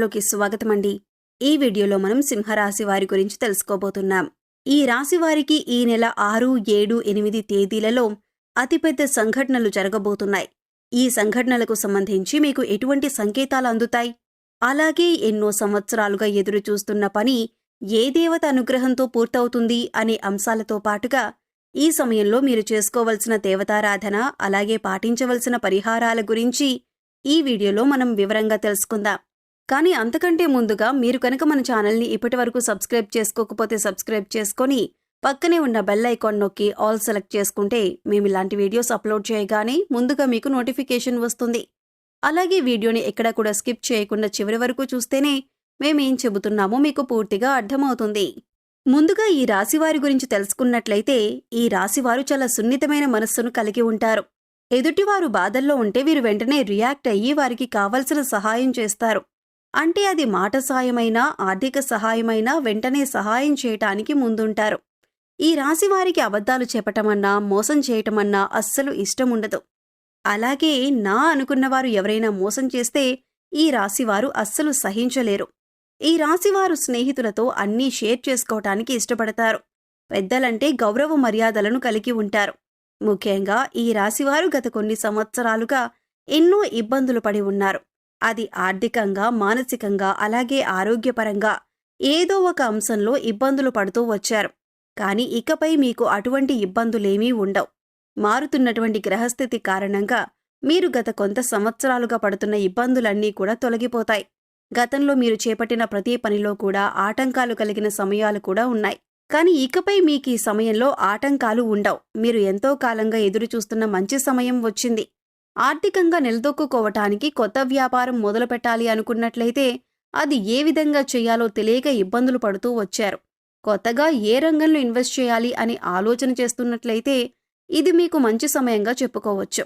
ఛానల్లోకి స్వాగతమండి. ఈ వీడియోలో మనం సింహరాశి వారి గురించి తెలుసుకోబోతున్నాం. ఈ రాశి వారికి ఈ నెల ఆరు ఏడు ఎనిమిది తేదీలలో అతిపెద్ద సంఘటనలు జరగబోతున్నాయి. ఈ సంఘటనలకు సంబంధించి మీకు ఎటువంటి సంకేతాలు అందుతాయి? అలాగే ఎన్నో సంవత్సరాలుగా ఎదురు చూస్తున్న పని ఏ దేవత అనుగ్రహంతో పూర్తవుతుంది అనే అంశాలతో పాటుగా ఈ సమయంలో మీరు చేసుకోవలసిన దేవతారాధన అలాగే పాటించవలసిన పరిహారాల గురించి ఈ వీడియోలో మనం వివరంగా తెలుసుకుందాం. కానీ అంతకంటే ముందుగా మీరు కనుక మన ఛానల్ని ఇప్పటి వరకు సబ్స్క్రైబ్ చేసుకోకపోతే సబ్స్క్రైబ్ చేసుకొని పక్కనే ఉన్న బెల్ ఐకాన్ నొక్కి ఆల్ సెలెక్ట్ చేసుకుంటే మేము ఇలాంటి వీడియోస్ అప్లోడ్ చేయగానే ముందుగా మీకు నోటిఫికేషన్ వస్తుంది. అలాగే వీడియోని ఎక్కడా కూడా స్కిప్ చేయకుండా చివరి వరకు చూస్తేనే మేమేం చెబుతున్నామో మీకు పూర్తిగా అర్థమవుతుంది. ముందుగా ఈ రాశివారి గురించి తెలుసుకున్నట్లయితే ఈ రాశివారు చాలా సున్నితమైన మనస్సును కలిగి ఉంటారు. ఎదుటివారు బాధల్లో ఉంటే వీరు వెంటనే రియాక్ట్ అయ్యి వారికి కావలసిన సహాయం చేస్తారు. అంటే అది మాట సాయమైనా ఆర్థిక సహాయమైనా వెంటనే సహాయం చేయటానికి ముందుంటారు. ఈ రాశి వారికి అబద్ధాలు చెప్పటమన్నా మోసం చేయటమన్నా అస్సలు ఇష్టముండదు. అలాగే నా అనుకున్నవారు ఎవరైనా మోసం చేస్తే ఈ రాశివారు అస్సలు సహించలేరు. ఈ రాశివారు స్నేహితులతో అన్నీ షేర్ చేసుకోవటానికి ఇష్టపడతారు. పెద్దలంటే గౌరవ మర్యాదలను కలిగి ఉంటారు. ముఖ్యంగా ఈ రాశివారు గత కొన్ని సంవత్సరాలుగా ఎన్నో ఇబ్బందులు పడి ఉన్నారు. అది ఆర్థికంగా మానసికంగా అలాగే ఆరోగ్యపరంగా ఏదో ఒక అంశంలో ఇబ్బందులు పడుతూ వచ్చారు. కానీ ఇకపై మీకు అటువంటి ఇబ్బందులేమీ ఉండవు. మారుతున్నటువంటి గ్రహస్థితి కారణంగా మీరు గత కొంత సంవత్సరాలుగా పడుతున్న ఇబ్బందులన్నీ కూడా తొలగిపోతాయి. గతంలో మీరు చేపట్టిన ప్రతి పనిలో కూడా ఆటంకాలు కలిగిన సమయాలు కూడా ఉన్నాయి. కానీ ఇకపై మీకు ఈ సమయంలో ఆటంకాలు ఉండవు. మీరు ఎంతో కాలంగా ఎదురు చూస్తున్న మంచి సమయం వచ్చింది. ఆర్థికంగా నిలదొక్కుకోవటానికి కొత్త వ్యాపారం మొదలుపెట్టాలి అనుకున్నట్లయితే అది ఏ విధంగా చేయాలో తెలియక ఇబ్బందులు పడుతూ వచ్చారు. కొత్తగా ఏ రంగంలో ఇన్వెస్ట్ చేయాలి అని ఆలోచన చేస్తున్నట్లయితే ఇది మీకు మంచి సమయంగా చెప్పుకోవచ్చు.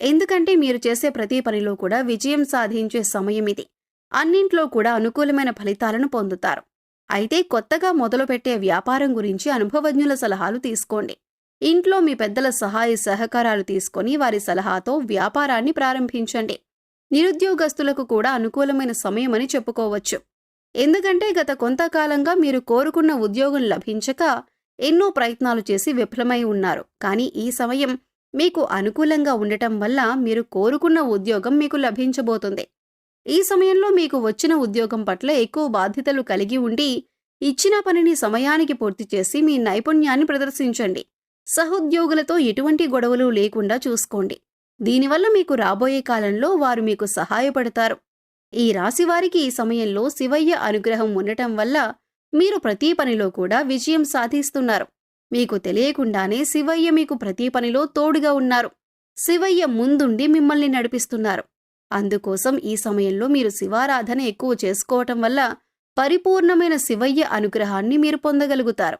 ఎందుకంటే మీరు చేసే ప్రతి పనిలో కూడా విజయం సాధించే సమయం ఇది. అన్నింట్లో కూడా అనుకూలమైన ఫలితాలను పొందుతారు. అయితే కొత్తగా మొదలుపెట్టే వ్యాపారం గురించి అనుభవజ్ఞుల సలహాలు తీసుకోండి. ఇంట్లో మీ పెద్దల సహాయ సహకారాలు తీసుకొని వారి సలహాతో వ్యాపారాన్ని ప్రారంభించండి. నిరుద్యోగస్తులకు కూడా అనుకూలమైన సమయమని చెప్పుకోవచ్చు. ఎందుకంటే గత కొంతకాలంగా మీరు కోరుకున్న ఉద్యోగం లభించక ఎన్నో ప్రయత్నాలు చేసి విఫలమై ఉన్నారు. కానీ ఈ సమయం మీకు అనుకూలంగా ఉండటం వల్ల మీరు కోరుకున్న ఉద్యోగం మీకు లభించబోతుంది. ఈ సమయంలో మీకు వచ్చిన ఉద్యోగం పట్ల ఎక్కువ బాధ్యతలు కలిగి ఉండి ఇచ్చిన పనిని సమయానికి పూర్తి చేసి మీ నైపుణ్యాన్ని ప్రదర్శించండి. సహోద్యోగులతో ఎటువంటి గొడవలు లేకుండా చూసుకోండి. దీనివల్ల మీకు రాబోయే కాలంలో వారు మీకు సహాయపడతారు. ఈ రాశివారికి ఈ సమయంలో శివయ్య అనుగ్రహం ఉండటం వల్ల మీరు ప్రతి పనిలో కూడా విజయం సాధిస్తున్నారు. మీకు తెలియకుండానే శివయ్య మీకు ప్రతి పనిలో తోడుగా ఉన్నారు. శివయ్య ముందుండి మిమ్మల్ని నడిపిస్తున్నారు. అందుకోసం ఈ సమయంలో మీరు శివారాధన ఎక్కువ చేసుకోవటం వల్ల పరిపూర్ణమైన శివయ్య అనుగ్రహాన్ని మీరు పొందగలుగుతారు.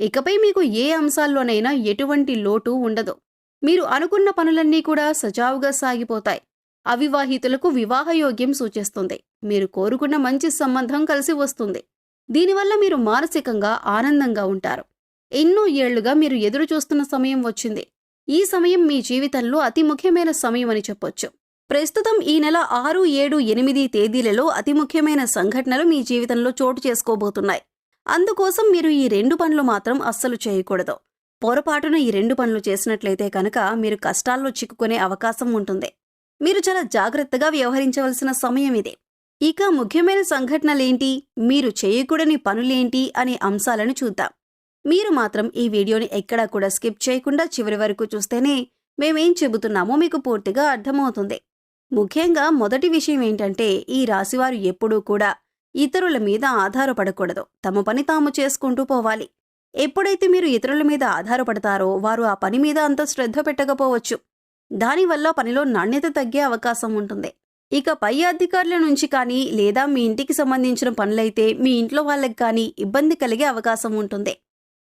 ఇకపై మీకు ఏ అంశాల్లోనైనా ఎటువంటి లోటు ఉండదు. మీరు అనుకున్న పనులన్నీ కూడా సజావుగా సాగిపోతాయి. అవివాహితులకు వివాహయోగ్యం సూచిస్తుంది. మీరు కోరుకున్న మంచి సంబంధం కలిసి వస్తుంది. దీనివల్ల మీరు మానసికంగా ఆనందంగా ఉంటారు. ఎన్నో ఏళ్ళుగా మీరు ఎదురు చూస్తున్న సమయం వచ్చింది. ఈ సమయం మీ జీవితంలో అతి ముఖ్యమైన సమయం అని చెప్పొచ్చు. ప్రస్తుతం ఈ నెల ఆరు ఏడు ఎనిమిది తేదీలలో అతి ముఖ్యమైన సంఘటనలు మీ జీవితంలో చోటు చేసుకోబోతున్నాయి. అందుకోసం మీరు ఈ రెండు పనులు మాత్రం అస్సలు చేయకూడదు. పొరపాటున ఈ రెండు పనులు చేసినట్లయితే కనుక మీరు కష్టాల్లో చిక్కుకునే అవకాశం ఉంటుంది. మీరు చాలా జాగ్రత్తగా వ్యవహరించవలసిన సమయం ఇది. ఇక ముఖ్యమైన సంఘటనలేంటి? మీరు చేయకూడని పనులేంటి? అనే అంశాలను చూద్దాం. మీరు మాత్రం ఈ వీడియోని ఎక్కడా కూడా స్కిప్ చేయకుండా చివరి వరకు చూస్తేనే మేమేం చెబుతున్నామో మీకు పూర్తిగా అర్థమవుతుంది. ముఖ్యంగా మొదటి విషయం ఏంటంటే ఈ రాశివారు ఎప్పుడూ కూడా ఇతరుల మీద ఆధారపడకూడదు. తమ పని తాము చేసుకుంటూ పోవాలి. ఎప్పుడైతే మీరు ఇతరుల మీద ఆధారపడతారో వారు ఆ పని మీద అంత శ్రద్ధ పెట్టకపోవచ్చు. దానివల్ల పనిలో నాణ్యత తగ్గే అవకాశం ఉంటుంది. ఇక పై అధికారుల నుంచి కానీ లేదా మీ ఇంటికి సంబంధించిన పనులైతే మీ ఇంట్లో వాళ్ళకి కానీ ఇబ్బంది కలిగే అవకాశం ఉంటుంది.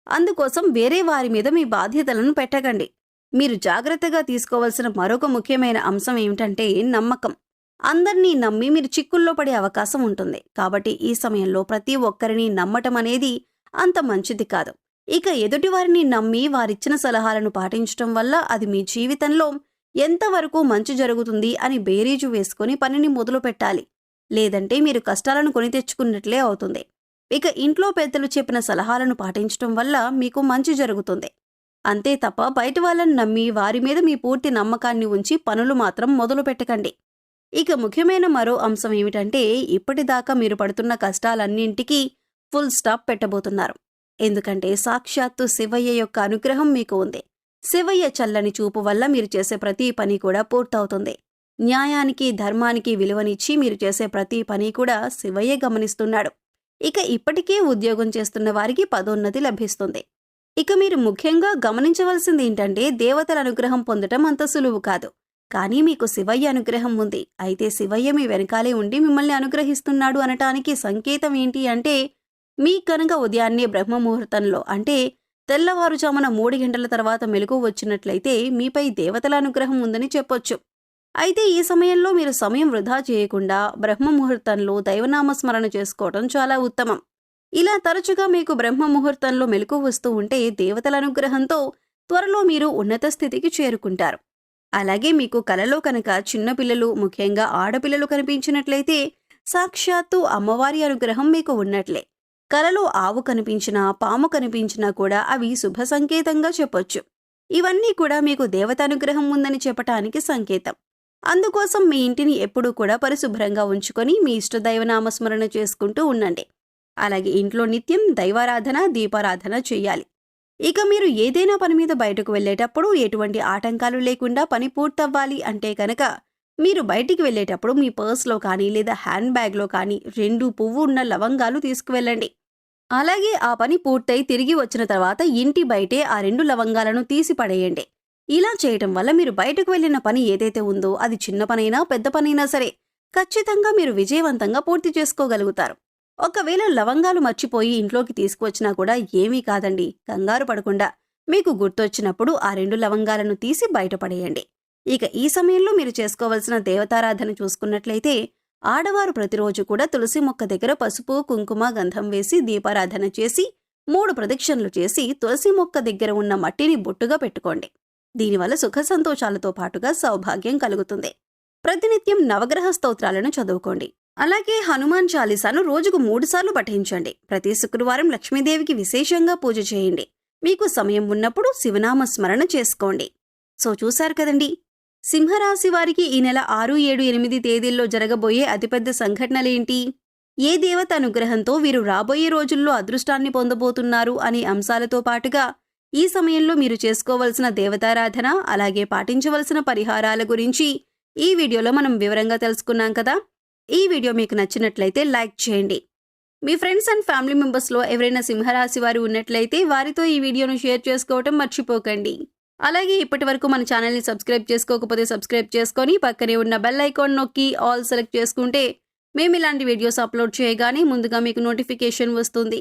అందుకోసం వేరే వారి మీద మీ బాధ్యతలను పెట్టకండి. మీరు జాగ్రత్తగా తీసుకోవాల్సిన మరొక ముఖ్యమైన అంశం ఏమిటంటే నమ్మకం. అందరినీ నమ్మి మీరు చిక్కుల్లో పడే అవకాశం ఉంటుంది. కాబట్టి ఈ సమయంలో ప్రతి ఒక్కరిని నమ్మటం అనేది అంత మంచిది కాదు. ఇక ఎదుటివారిని నమ్మి వారిచ్చిన సలహాలను పాటించటం వల్ల అది మీ జీవితంలో ఎంతవరకు మంచి జరుగుతుంది అని బేరీజు వేసుకొని పనిని మొదలు పెట్టాలి. లేదంటే మీరు కష్టాలను కొని తెచ్చుకున్నట్లే అవుతుంది. ఇక ఇంట్లో పెద్దలు చెప్పిన సలహాలను పాటించడం వల్ల మీకు మంచి జరుగుతుంది. అంతే తప్ప బయట వాళ్ళని నమ్మి వారి మీద మీ పూర్తి నమ్మకాన్ని ఉంచి పనులు మాత్రం మొదలు పెట్టకండి. ఇక ముఖ్యమైన మరో అంశం ఏమిటంటే ఇప్పటిదాకా మీరు పడుతున్న కష్టాలన్నింటికీ ఫుల్ స్టాప్ పెట్టబోతున్నారు. ఎందుకంటే సాక్షాత్తు శివయ్య యొక్క అనుగ్రహం మీకు ఉంది. శివయ్య చల్లని చూపు వల్ల మీరు చేసే ప్రతి పని కూడా పూర్తవుతుంది. న్యాయానికి ధర్మానికి విలువనిచ్చి మీరు చేసే ప్రతి పని కూడా శివయ్య గమనిస్తున్నాడు. ఇక ఇప్పటికే ఉద్యోగం చేస్తున్న వారికి పదోన్నతి లభిస్తుంది. ఇక మీరు ముఖ్యంగా గమనించవలసింది ఏంటంటే దేవతల అనుగ్రహం పొందటం అంత సులువు కాదు. కానీ మీకు శివయ్య అనుగ్రహం ఉంది. అయితే శివయ్య మీ వెనకాలే ఉండి మిమ్మల్ని అనుగ్రహిస్తున్నాడు అనటానికి సంకేతం ఏంటి అంటే మీ కనుక ఉదయాన్నే బ్రహ్మ ముహూర్తంలో అంటే తెల్లవారుజామున మూడు గంటల తర్వాత మెలకు వచ్చినట్లయితే మీపై దేవతల అనుగ్రహం ఉందని చెప్పొచ్చు. అయితే ఈ సమయంలో మీరు సమయం వృధా చేయకుండా బ్రహ్మ ముహూర్తంలో దైవనామస్మరణ చేసుకోవడం చాలా ఉత్తమం. ఇలా తరచుగా మీకు బ్రహ్మ ముహూర్తంలో మెలకు వస్తూ ఉంటే దేవతల అనుగ్రహంతో త్వరలో మీరు ఉన్నత స్థితికి చేరుకుంటారు. అలాగే మీకు కలలో కనుక చిన్నపిల్లలు ముఖ్యంగా ఆడపిల్లలు కనిపించినట్లయితే సాక్షాత్తు అమ్మవారి అనుగ్రహం మీకు ఉన్నట్లే. కలలో ఆవు కనిపించినా పాము కనిపించినా కూడా అవి శుభ సంకేతంగా చెప్పొచ్చు. ఇవన్నీ కూడా మీకు దేవతానుగ్రహం ఉందని చెప్పటానికి సంకేతం. అందుకోసం మీ ఇంటిని ఎప్పుడూ కూడా పరిశుభ్రంగా ఉంచుకొని మీ ఇష్టదైవ నామస్మరణ చేసుకుంటూ ఉండండి. అలాగే ఇంట్లో నిత్యం దైవారాధన దీపారాధన చేయాలి. ఇక మీరు ఏదైనా పని మీద బయటకు వెళ్ళేటప్పుడు ఎటువంటి ఆటంకాలు లేకుండా పని పూర్తవ్వాలి అంటే కనుక మీరు బయటికి వెళ్ళేటప్పుడు మీ పర్స్లో కానీ లేదా హ్యాండ్ బ్యాగ్లో కానీ రెండు పువ్వు ఉన్న లవంగాలు తీసుకువెళ్ళండి. అలాగే ఆ పని పూర్తయి తిరిగి వచ్చిన తర్వాత ఇంటి బయటే ఆ రెండు లవంగాలను తీసి పడేయండి. ఇలా చేయటం వల్ల మీరు బయటకు వెళ్ళిన పని ఏదైతే ఉందో అది చిన్న పనైనా పెద్ద పనైనా సరే ఖచ్చితంగా మీరు విజయవంతంగా పూర్తి చేసుకోగలుగుతారు. ఒకవేళ లవంగాలు మర్చిపోయి ఇంట్లోకి తీసుకువచ్చినా కూడా ఏమీ కాదండి. కంగారు పడకుండా. మీకు గుర్తొచ్చినప్పుడు ఆ రెండు లవంగాలను తీసి బయటపడేయండి. ఇక ఈ సమయంలో మీరు చేసుకోవలసిన దేవతారాధన చూసుకున్నట్లయితే ఆడవారు ప్రతిరోజు కూడా తులసి మొక్క దగ్గర పసుపు కుంకుమ గంధం వేసి దీపారాధన చేసి మూడు ప్రదక్షిణలు చేసి తులసి మొక్క దగ్గర ఉన్న మట్టిని బొట్టుగా పెట్టుకోండి. దీనివల్ల సుఖ సంతోషాలతో పాటుగా సౌభాగ్యం కలుగుతుంది. ప్రతినిత్యం నవగ్రహ స్తోత్రాలను చదువుకోండి. అలాగే హనుమాన్ చాలీసాను రోజుకు మూడుసార్లు పఠించండి. ప్రతి శుక్రవారం లక్ష్మీదేవికి విశేషంగా పూజ చేయండి. మీకు సమయం ఉన్నప్పుడు శివనామ స్మరణ చేసుకోండి. సో చూశారు కదండి? సింహరాశి వారికి ఈ నెల ఆరు ఏడు ఎనిమిది తేదీల్లో జరగబోయే అతిపెద్ద సంఘటనలేంటి? ఏ దేవత అనుగ్రహంతో వీరు రాబోయే రోజుల్లో అదృష్టాన్ని పొందబోతున్నారు అనే అంశాలతో పాటుగా ఈ సమయంలో మీరు చేసుకోవలసిన దేవతారాధన అలాగే పాటించవలసిన పరిహారాల గురించి ఈ వీడియోలో మనం వివరంగా తెలుసుకున్నాం కదా? ఈ వీడియో మీకు నచ్చినట్లయితే లైక్ చేయండి. మీ ఫ్రెండ్స్ అండ్ ఫ్యామిలీ మెంబర్స్లో ఎవరైనా సింహరాశి వారు ఉన్నట్లయితే వారితో ఈ వీడియోను షేర్ చేసుకోవటం మర్చిపోకండి. అలాగే ఇప్పటి వరకు మన ఛానల్ని సబ్స్క్రైబ్ చేసుకోకపోతే సబ్స్క్రైబ్ చేసుకొని పక్కనే ఉన్న బెల్ ఐకాన్ నొక్కి ఆల్ సెలెక్ట్ చేసుకుంటే మేము ఇలాంటి వీడియోస్ అప్లోడ్ చేయగానే ముందుగా మీకు నోటిఫికేషన్ వస్తుంది.